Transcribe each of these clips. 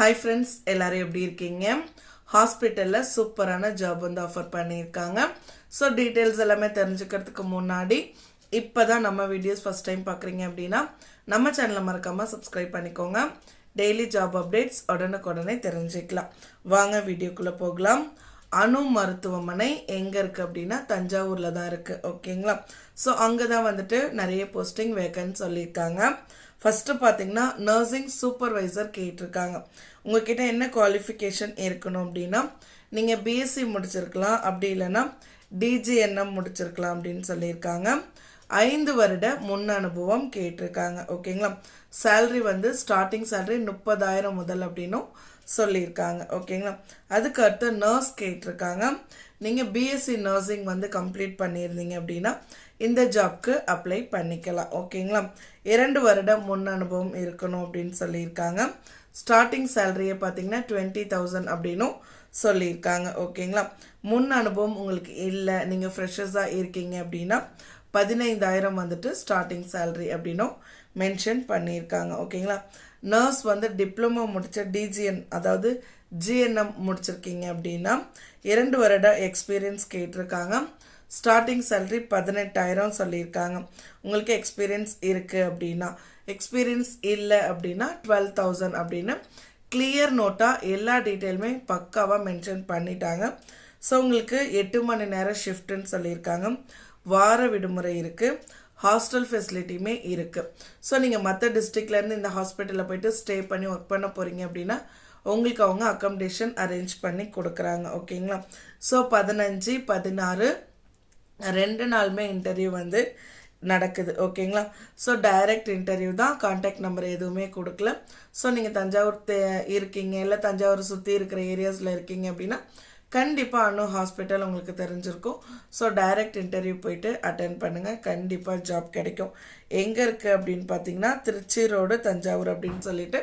Hi friends எல்லாரும் எப்படி இருக்கீங்க? ஹாஸ்பிட்டலில் சூப்பரான ஜாப் வந்து ஆஃபர் பண்ணியிருக்காங்க. ஸோ டீட்டெயில்ஸ் எல்லாமே தெரிஞ்சுக்கிறதுக்கு முன்னாடி இப்போ தான் நம்ம வீடியோஸ் ஃபஸ்ட் டைம் பார்க்குறீங்க அப்படின்னா நம்ம சேனலை மறக்காமல் சப்ஸ்கிரைப் பண்ணிக்கோங்க. டெய்லி ஜாப் அப்டேட்ஸ் உடனுக்குடனே தெரிஞ்சுக்கலாம். வாங்க வீடியோக்குள்ளே போகலாம். அணு மருத்துவமனை எங்கே இருக்குது அப்படின்னா தஞ்சாவூரில் தான் இருக்குது ஓகேங்களா? ஸோ அங்கே தான் வந்துட்டு நிறைய போஸ்டிங் வேக்கன்னு சொல்லியிருக்காங்க. ஃபஸ்ட்டு பார்த்தீங்கன்னா நர்சிங் சூப்பர்வைசர் கேட்டிருக்காங்க. உங்ககிட்ட என்ன குவாலிஃபிகேஷன் இருக்கணும் அப்படின்னா நீங்கள் பிஎஸ்சி முடிச்சிருக்கலாம் அப்படி இல்லைன்னா டிஜிஎன்எம் முடிச்சிருக்கலாம் அப்படின்னு சொல்லியிருக்காங்க. ஐந்து வருட முன் அனுபவம் கேட்டிருக்காங்க ஓகேங்களா? சேல்ரி வந்து ஸ்டார்டிங் சேல்ரி முப்பதாயிரம் முதல் அப்படின்னும் சொல்லியிருக்காங்க ஓகேங்களா? அதுக்கு அடுத்து நர்ஸ் கேட்டிருக்காங்க. நீங்கள் பிஎஸ்சி நர்சிங் வந்து கம்ப்ளீட் பண்ணியிருந்தீங்க அப்படின்னா இந்த ஜாப்க்கு அப்ளை பண்ணிக்கலாம் ஓகேங்களா? இரண்டு வருடம் முன் அனுபவம் இருக்கணும் அப்படின்னு சொல்லியிருக்காங்க. ஸ்டார்டிங் சேலரியை பார்த்தீங்கன்னா டுவெண்ட்டி தௌசண்ட் அப்படின்னும் சொல்லியிருக்காங்க ஓகேங்களா? முன் அனுபவம் உங்களுக்கு இல்லை நீங்கள் ஃப்ரெஷர்ஸாக இருக்கீங்க அப்படின்னா பதினைந்தாயிரம் வந்துட்டு ஸ்டார்டிங் சேலரி அப்படின்னும் மென்ஷன் பண்ணியிருக்காங்க. ஓகேங்களா நர்ஸ் வந்து டிப்ளமோ முடித்த டிஜிஎன் அதாவது ஜிஎன்எம் முடிச்சிருக்கீங்க அப்படின்னா இரண்டு வருட எக்ஸ்பீரியன்ஸ் கேட்டிருக்காங்க. ஸ்டார்டிங் சேலரி பதினெட்டாயிரம் சொல்லியிருக்காங்க. உங்களுக்கு எக்ஸ்பீரியன்ஸ் இருக்குது அப்படின்னா எக்ஸ்பீரியன்ஸ் இல்லை அப்படின்னா டுவெல் தௌசண்ட் அப்படின்னு கிளியர் நோட்டாக எல்லா டீட்டெயிலுமே பக்காவாக மென்ஷன் பண்ணிட்டாங்க. ஸோ உங்களுக்கு எட்டு மணி நேரம் ஷிஃப்ட்டுன்னு சொல்லியிருக்காங்க. வார விடுமுறை இருக்குது ஹாஸ்டல் ஃபெசிலிட்டியுமே இருக்குது ஸோ நீங்கள் மற்ற டிஸ்ட்ரிக்ட்லேருந்து இந்த ஹாஸ்பிட்டலில் போயிட்டு ஸ்டே பண்ணி ஒர்க் பண்ண போகிறீங்க அப்படின்னா உங்களுக்கு அவங்க அக்கமடேஷன் அரேஞ்ச் பண்ணி கொடுக்குறாங்க. ஓகேங்களா ஸோ பதினஞ்சு பதினாறு ரெண்டு நாளுமே இன்டர்வியூ வந்து நடக்குது. ஓகேங்களா ஸோ டைரக்ட் இன்டர்வியூ தான் காண்டாக்ட் நம்பர் எதுவுமே கொடுக்கல. ஸோ நீங்கள் தஞ்சாவூர் தே- இருக்கீங்க இல்லை தஞ்சாவூர் சுற்றி இருக்கிற ஏரியாஸில் இருக்கீங்க அப்படின்னா கண்டிப்பாக அணு ஹாஸ்பிட்டல் உங்களுக்கு தெரிஞ்சிருக்கும். ஸோ டைரக்ட் இன்டர்வியூ போயிட்டு அட்டன் பண்ணுங்கள் கண்டிப்பாக ஜாப் கிடைக்கும். எங்கே இருக்குது அப்படின்னு பார்த்தீங்கன்னா திருச்சி ரோடு தஞ்சாவூர் அப்படின்னு சொல்லிட்டு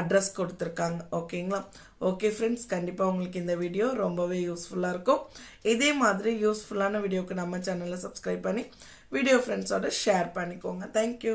அட்ரஸ் கொடுத்துருக்காங்க. ஓகேங்களா ஓகே ஃப்ரெண்ட்ஸ் கண்டிப்பாக உங்களுக்கு இந்த வீடியோ ரொம்பவே யூஸ்ஃபுல்லாக இருக்கும். இதே மாதிரி யூஸ்ஃபுல்லான வீடியோவுக்கு நம்ம சேனலை சப்ஸ்கிரைப் பண்ணி வீடியோ ஃப்ரெண்ட்ஸோட ஷேர் பண்ணிக்கோங்க. தேங்க்யூ